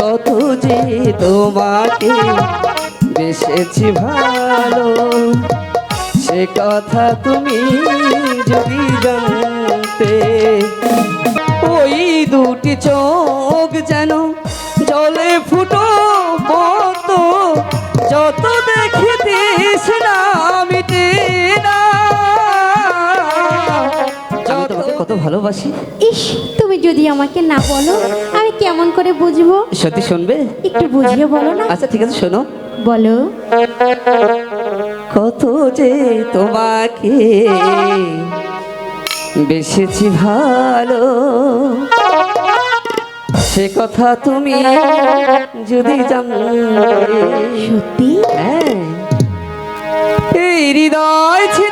কত যে তোমাকে বেসেছি ভালো। সে কথা তুমি যদি জানতে ওই দুটি চোখ যেন জলে ফুটো কত যত দেখিতিস না মিটে না। আমি তোমাকে কত ভালোবাসি। ইস যদি আমাকে না বলো আমি কেমন করে বুঝব? সত্যি শুনবে? একটু বুঝিয়ে বলো না। আচ্ছা ঠিক আছে শোনো। বলো। কত যে তোমাকে বেসেছি ভালো। সে কথা তুমি যদি জানতে সত্যি? হ্যাঁ। এই হৃদয় ছিঁড়ে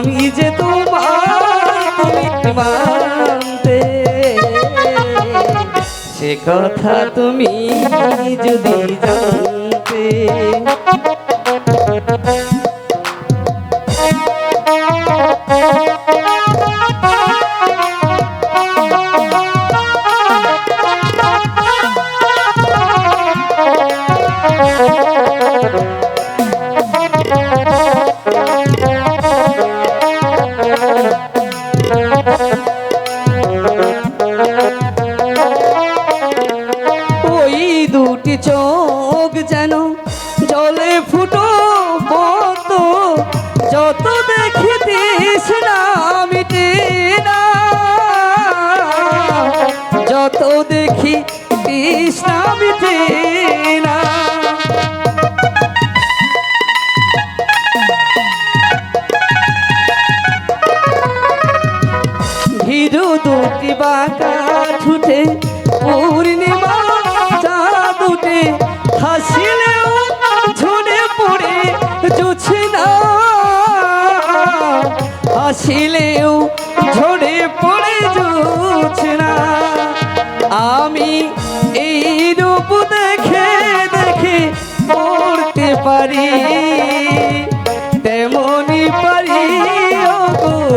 আমি যে তোমার তুমি মানতে সে কথা তুমি যদি জানতে হিরো দুটি বাঁকা ঠুটে পূর্ণিমা চাঁদ উঠে হাসিলেও ঝরে পড়ে জুছে না হাসিলেও ঝরে পড়ে জুছে না আমি এই রূপ দেখে দেখে পড়তে পারি। তেমনি পারি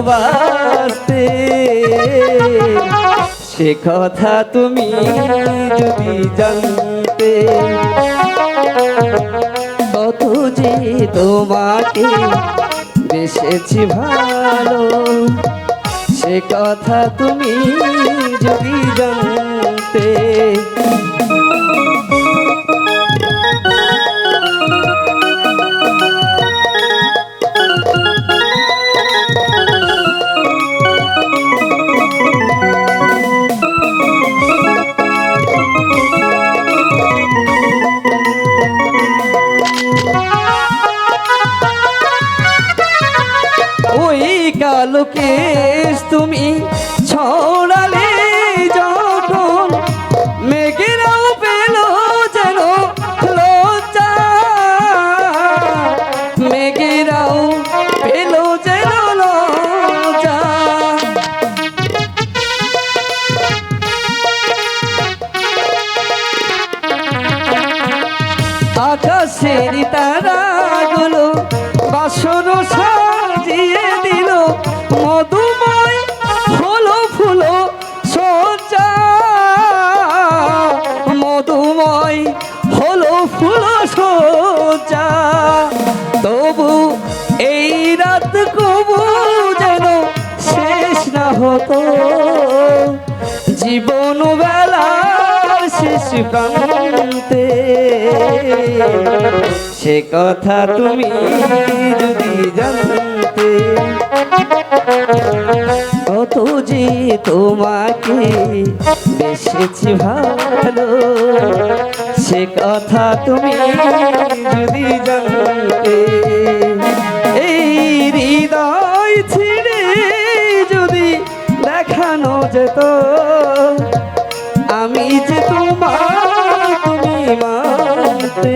বাঁচতে। সে কথা তুমি যদি জানতে কত যে তোমাকে বেসেছি ভালো। সে কথা তুমি যদি জানতে ওই কালো কেশ তুমি ছড়ালে আকাশের তারাগুলো বাসর সাজিয়ে দিল। মধুময় হলো ফুলো সজ্জা মধুময় হলো ফুলো সজ্জা তবু এই রাত কবু যেন শেষ না হতো। জীবন বেলার শেষ প্রান্তে। সে কথা তুমি যদি জানতে, কত যে তোমাকে বেসেছি ভালো, সে কথা তুমি যদি জানতে, এই হৃদয় ছিঁড়ে যদি দেখানো যেত, আমি যে তোমার তুমি মানতে